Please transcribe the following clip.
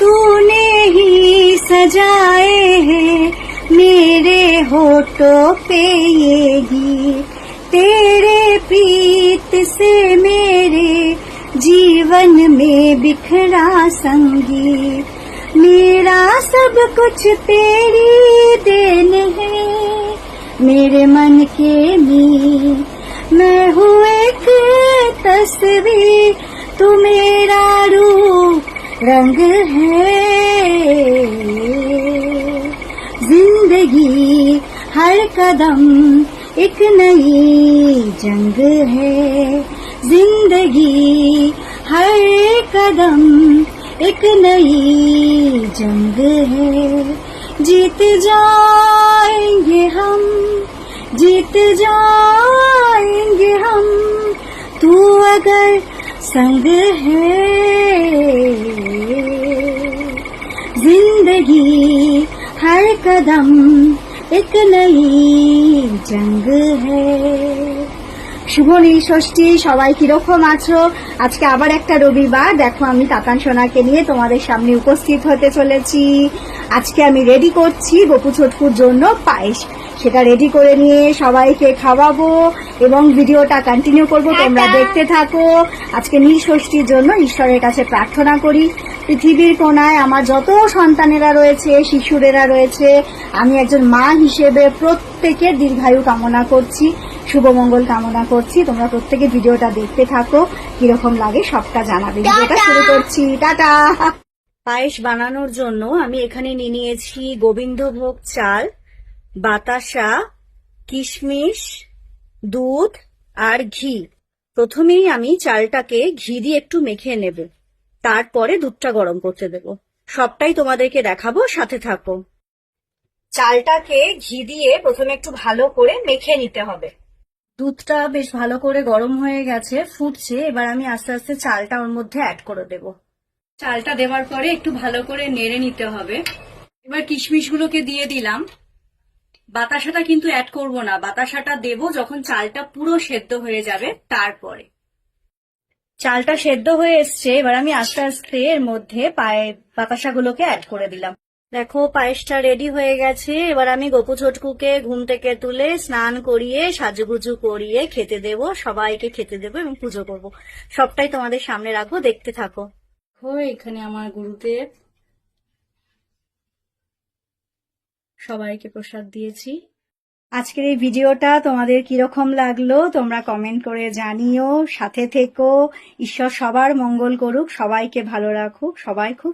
तूने ही सजाए हैं, मेरे होठों पे ये गीत। तेरे प्रीत से मेरे जीवन में बिखरा संगीत। मेरा सब कुछ तेरी देन है, मेरे मन के मीत। मैं हूँ एक तस्वीर, तू मेरा रंग है। ज़िंदगी हर कदम एक नई जंग है। ज़िंदगी हर कदम एक नई जंग है। जीत जाएँगे हम, जीत जाएँगे हम। तू अगर संग है ज़िंदगी हर कदम एक नई जंग है। শুভ ষষ্ঠী সবাই কীরকম আছো? আজকে আবার একটা রবিবার। দেখো আমি তাতান সোনাকে নিয়ে তোমাদের সামনে উপস্থিত হতে চলেছি। আজকে আমি রেডি করছি গপু ছোটকুর জন্য পায়েস। সেটা রেডি করে নিয়ে সবাইকে খাওয়াবো এবং ভিডিওটা কন্টিনিউ করব। তোমরা দেখতে থাকো। আজকে ষষ্ঠীর জন্য ঈশ্বরের কাছে প্রার্থনা করি। পৃথিবীর কোনায় আমার যত সন্তানেরা রয়েছে শিশুরেরা রয়েছে আমি একজন মা হিসেবে প্রত্যেকের দীর্ঘায়ু কামনা করছি। শুভমঙ্গল কামনা করছি। তোমরা প্রত্যেকে ভিডিওটা দেখতে থাকো। কীরকম লাগে সবটা জানাবে। ভিডিওটা শুরু করছি। টাটা! পায়েস বানানোর জন্য আমি এখানে নিয়ে নিয়েছি গোবিন্দভোগ চাল বাতাসা কিশমিশ দুধ আর ঘি। প্রথমেই আমি চালটাকে ঘি দিয়ে একটু মেখে নেব। তারপরে দুধটা গরম করতে দেব। সবটাই তোমাদেরকে দেখাবো সাথে থাকো। চালটাকে ঘি দিয়ে প্রথমে একটু ভালো করে মেখে নিতে হবে। দুধটা বেশ ভালো করে গরম হয়ে গেছে, ফুটছে। এবার আমি আস্তে আস্তে চালটা ওর মধ্যে অ্যাড করে দেব। চালটা দেওয়ার পরে একটু ভালো করে নেড়ে নিতে হবে। এবার কিশমিশগুলোকে দিয়ে দিলাম। বাতাসাটা কিন্তু অ্যাড করব না। বাতাসাটা দেব যখন চালটা পুরো সেদ্ধ হয়ে যাবে তারপরে। চালটা সেদ্ধ হয়ে এসছে। এবার আমি আস্তে আস্তে এর মধ্যে পায়ে বাতাসাগুলোকে অ্যাড করে দিলাম। দেখো, পায়েসটা রেডি হয়ে গেছে। এবার আমি গপু ছোটকুকে ঘুম থেকে তুলে স্নান করিয়ে, সাজুগুজু করিয়ে খেতে দেব, সবাইকে খেতে দেব এবং পুজো করব। সবটাই তোমাদের সামনে রাখব, দেখতে থাকো। এখানে আমার গুরুদেব। সবাইকে প্রসাদ দিয়েছি। আজকের এই ভিডিওটা তোমাদের কীরকম লাগল, তোমরা কমেন্ট করে জানিও। সাথে থেকো, ঈশ্বর সবার মঙ্গল করুক, সবাইকে ভালো রাখুক, সবাই খুব